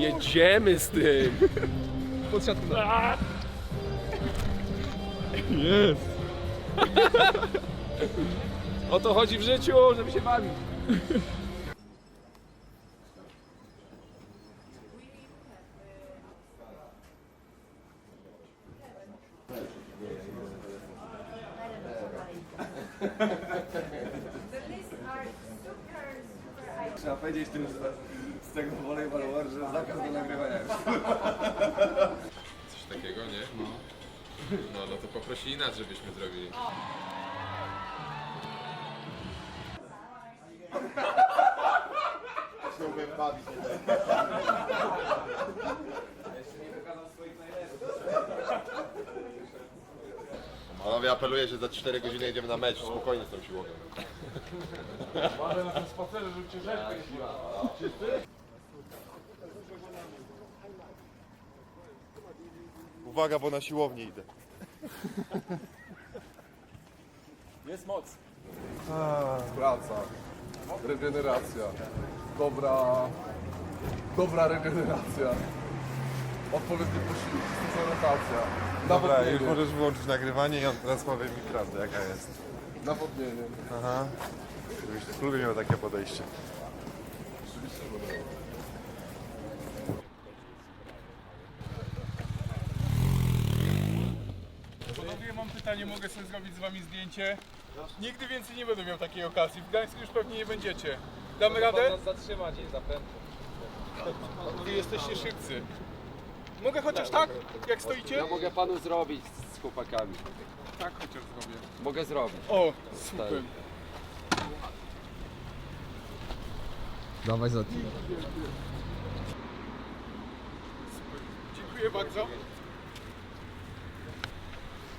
Jedziemy z tym! Podsiadł Jest! O to chodzi w życiu, żeby się bawić. Trzeba powiedzieć tym z, z tego volleyball war, że zakaz do nagrywania już. Coś takiego, nie? No. No, no to poprosili nas, żebyśmy zrobili. Panowie, apeluję, że za 4 godziny jedziemy na mecz. Spokojnie z tą siłownią. Uwaga, bo na siłownię idę. Praca, regeneracja, dobra, dobra regeneracja, odpowiedni posiłek, rotacja, Dobra, już nawodnienie, możesz wyłączyć nagrywanie i on teraz powie mi prawdę, jaka jest. nawodnienie. Aha. Żebyś lubię miał takie podejście. Panowie, mam pytanie, mogę sobie zrobić z wami zdjęcie? Nigdy więcej nie będę miał takiej okazji. W Gdańsku już pewnie nie będziecie. Damy radę? zatrzymać i zapętę. Wy jesteście szybcy. Mogę chociaż tak, jak stoicie? Ja mogę panu zrobić z chłopakami. Tak chociaż zrobię. Mogę zrobić. O, super. Dawaj za Dziękuję bardzo.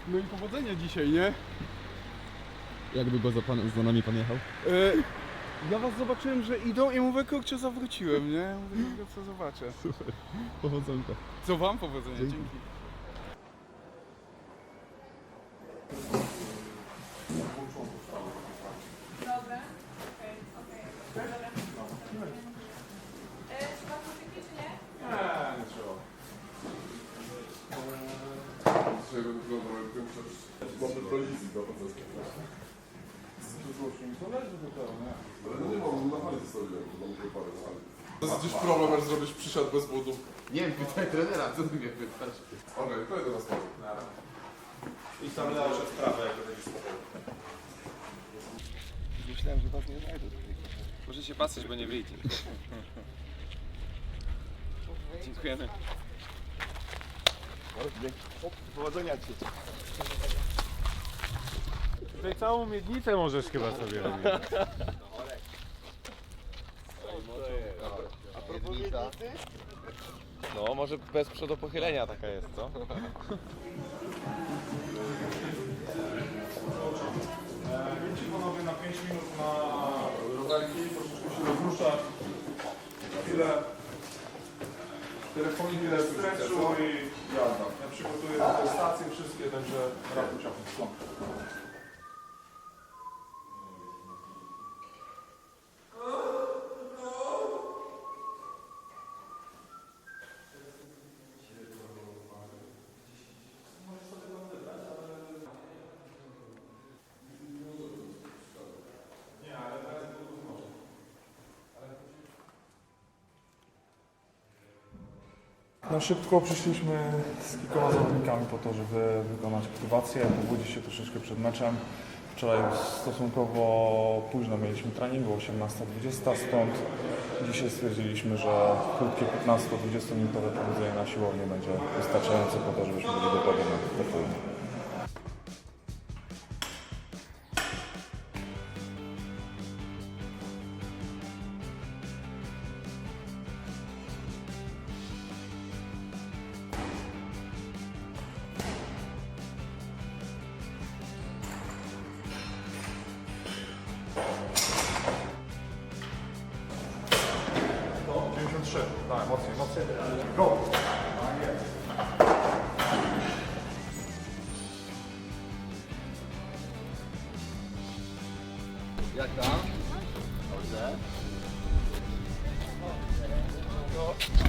No i powodzenia dzisiaj, nie? Jak długo za, pan, za nami pan jechał? E, ja was zobaczyłem, że idą i mówię, kurczę, zawróciłem, nie? Mówię, co zobaczę. Powodzonka. Co wam powodzenia, dzięki. Mamy kolizji do procesu. To jest gdzieś problem, aż zrobić przysiad bez butów. Nie wiem, pytaj trenera, co ty mnie pytasz? Okej, to jedę na. I sam Leo przed sprawę, jak będzie spokojnie. Myślałem, że was nie znajdę tutaj. Proszę się patrzeć, bo nie wyjdzie. Dziękujemy. Powodzenia ci. Tutaj całą miednicę możesz chyba sobie robić. No, może bez przodopochylenia taka jest, co? Wiecie panowie na 5 minut na Rogalki, troszeczkę się rozruszać. Chwilę. Telefonik, chwilę stretchu i jazda. Przygotuję te stacje wszystkie, także rapu ciapu. No szybko przyszliśmy z kilkoma zawodnikami po to, żeby wykonać aktywację, pobudzić się troszeczkę przed meczem. Wczoraj stosunkowo późno mieliśmy trening, było 18.20, stąd dzisiaj stwierdziliśmy, że krótkie 15-20 minutowe pobudzenie na siłownię będzie wystarczające po to, żebyśmy byli gotowi na południe. Jak tam?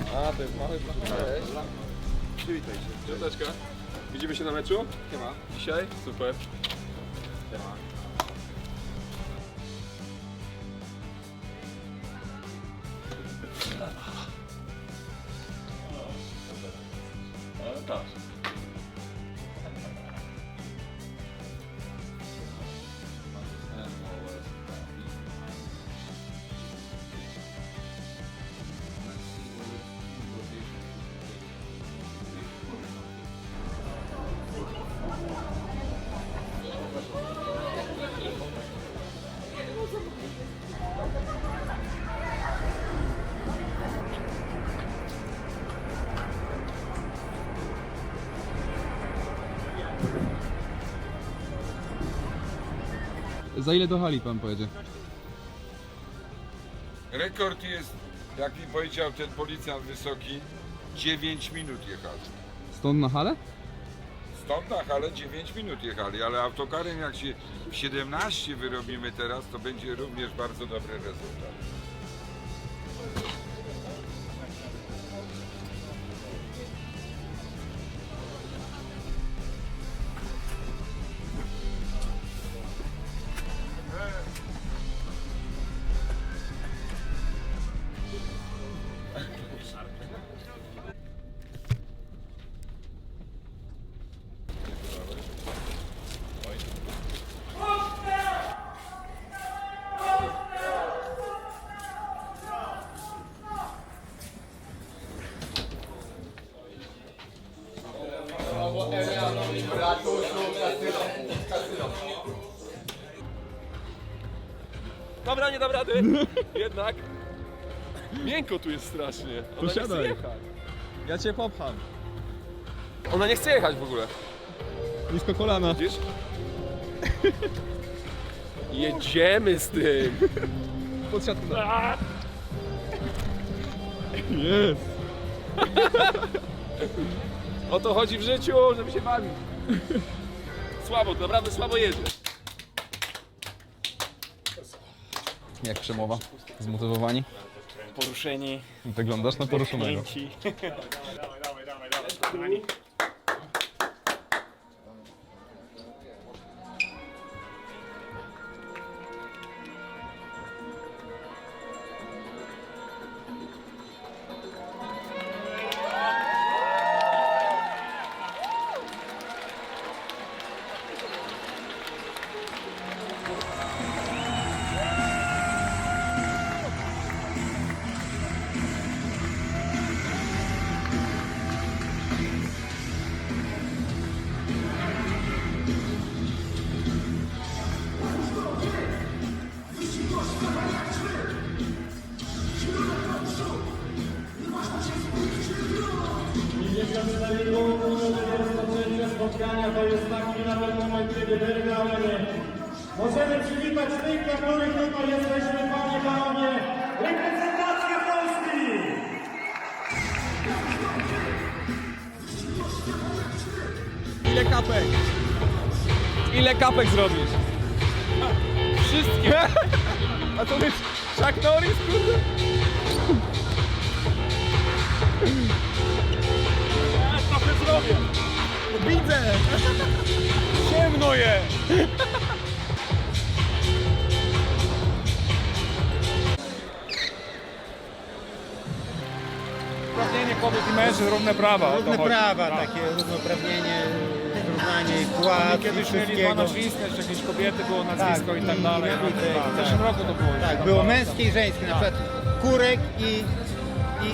A Paweł, mały Paweł. Przywitaj się. Piąteczka. Widzimy się na meczu? Nie ma. Dzisiaj? Super. Za ile do hali pan pojedzie? Rekord jest, jak mi powiedział ten policjant wysoki, 9 minut jechali. Stąd na halę? Stąd na hale 9 minut jechali, ale autokarem jak się w 17 wyrobimy teraz, to będzie również bardzo dobry rezultat. Dobra, nie dam rady. Jednak. Miękko tu jest strasznie. Ona nie chce siadaj. jechać. Ja cię popcham. Ona nie chce jechać w ogóle. Nisko kolana. Widzisz? Jedziemy z tym. Pod siatką. Jest. O to chodzi w życiu, żeby się bawić. Słabo, naprawdę słabo jedzie. Jak przemowa? Zmotywowani? Poruszeni, Wyglądasz na poruszonego. pięci. spotkania to jest taki na pewno moment, kiedy wygramy. Możemy przywitać tych, dla których tutaj jesteśmy, panie i panowie, reprezentację Polski! Ile kapek? Ile kapek zrobisz? Wszystkie. A to jest Chuck Norris, kurde? Równe prawa. Równe prawa, Tak. takie równouprawnienie, płac Oni i kiedyś mieli dwa wszystkiego. nazwiska, jeszcze jakieś kobiety było nazwisko Tak, i tak dalej. i tak, tak. W tak. zeszłym roku to było. Tak, było męskie i żeńskie, na przykład kurek i, i,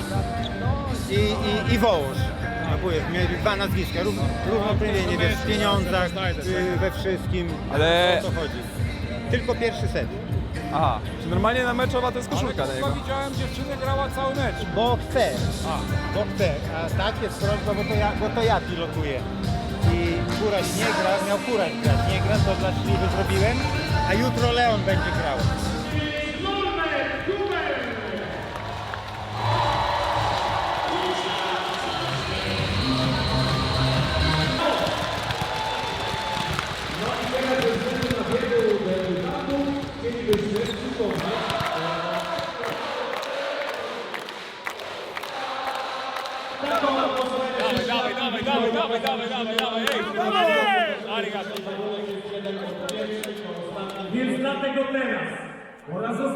i, i, i wołosz. Bo jest, mieli dwa nazwiska, rów, równouprawnienie wiesz, w pieniądzach, y, we wszystkim. Ale- O co chodzi? Tylko pierwszy set. Aha, czy normalnie na meczowa to jest koszulka na niego? widziałem, dziewczyny grała cały mecz. Bo chcę, bo chcę, a tak jest prośba, bo to ja, bo to ja pilotuję. I Kuraś nie gra, miał Kuraś grać, nie gra, to dla Śliwy zrobiłem, a jutro Leon będzie grał.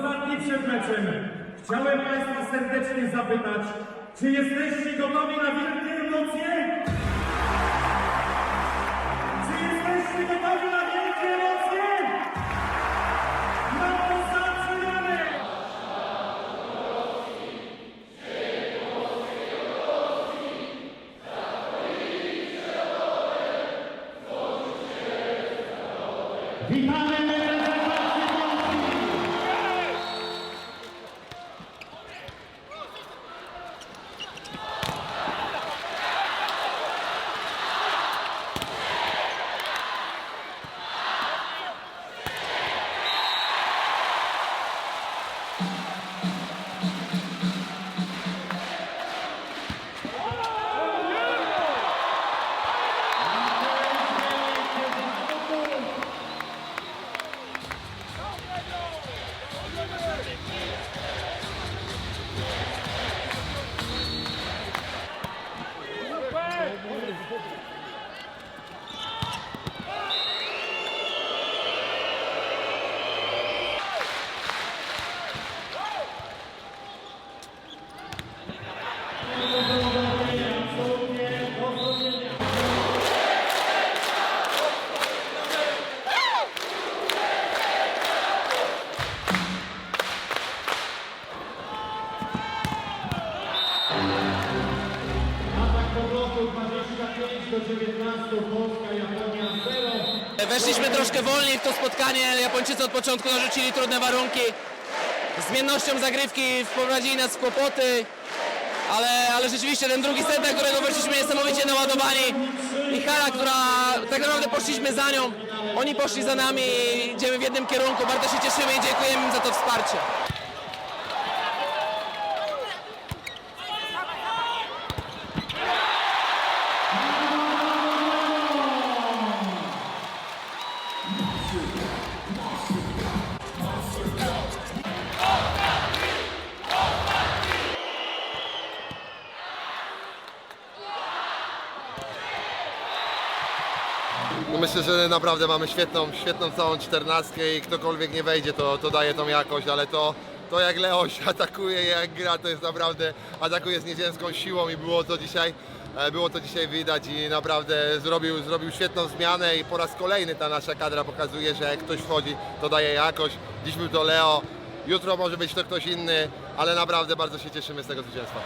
Ostatni przed meczem, chciałem Państwa serdecznie zapytać, czy jesteście gotowi na wielkie emocje? Czy jesteście gotowi na Weszliśmy troszkę wolniej w to spotkanie. Japończycy od początku narzucili trudne warunki. Zmiennością zagrywki wprowadzili nas w kłopoty. Ale, ale rzeczywiście ten drugi set, na którego weszliśmy niesamowicie naładowani. I która tak naprawdę poszliśmy za nią. Oni poszli za nami idziemy w jednym kierunku. Bardzo się cieszymy i dziękujemy im za to wsparcie. Naprawdę mamy świetną, świetną całą czternastkę i ktokolwiek nie wejdzie, to, to daje tą jakość, ale to, to jak Leoś atakuje, jak gra, to jest naprawdę, atakuje z nieziemską siłą i było to dzisiaj, e, było to dzisiaj widać i naprawdę zrobił, zrobił świetną zmianę i po raz kolejny ta nasza kadra pokazuje, że jak ktoś wchodzi, to daje jakość. Dziś był to Leo, jutro może być to ktoś inny, ale naprawdę bardzo się cieszymy z tego zwycięstwa.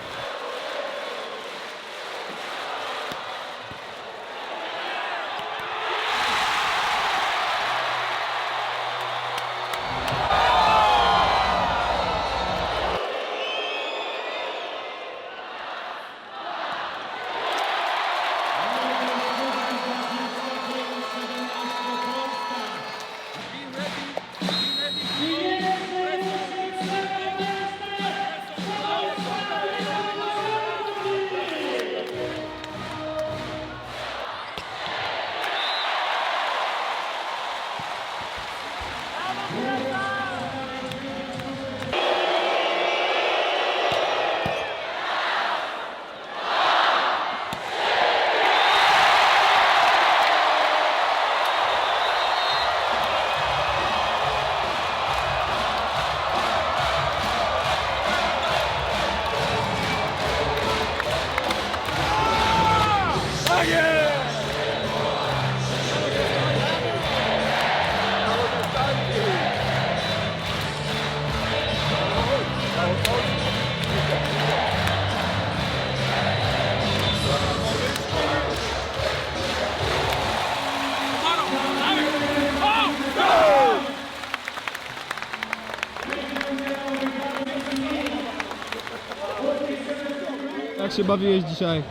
Się bawiłeś dzisiaj?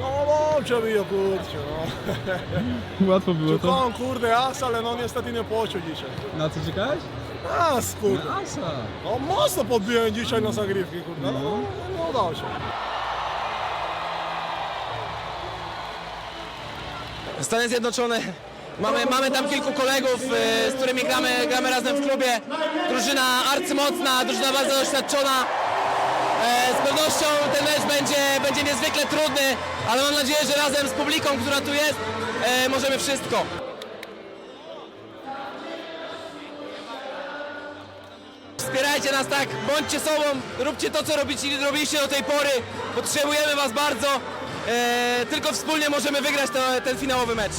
No dobrze mi kurczę, no. Łatwo było to? Czekałem kurde as, ale no niestety nie pociął dzisiaj. Na co czekałeś? As kurde. Na asa. No mocno podbiłem dzisiaj na zagrywki kurde, no, no, no udało się. Stany Zjednoczone. Mamy, mamy tam kilku kolegów, e, z którymi gramy, gramy razem w klubie. Drużyna arcymocna, drużyna bardzo doświadczona. E, z pewnością ten mecz będzie, będzie niezwykle trudny, ale mam nadzieję, że razem z publiką, która tu jest, e, możemy wszystko. Wspierajcie nas tak, bądźcie sobą, róbcie to, co robicie, robiliście do tej pory. Potrzebujemy Was bardzo. E, tylko wspólnie możemy wygrać ten finałowy mecz.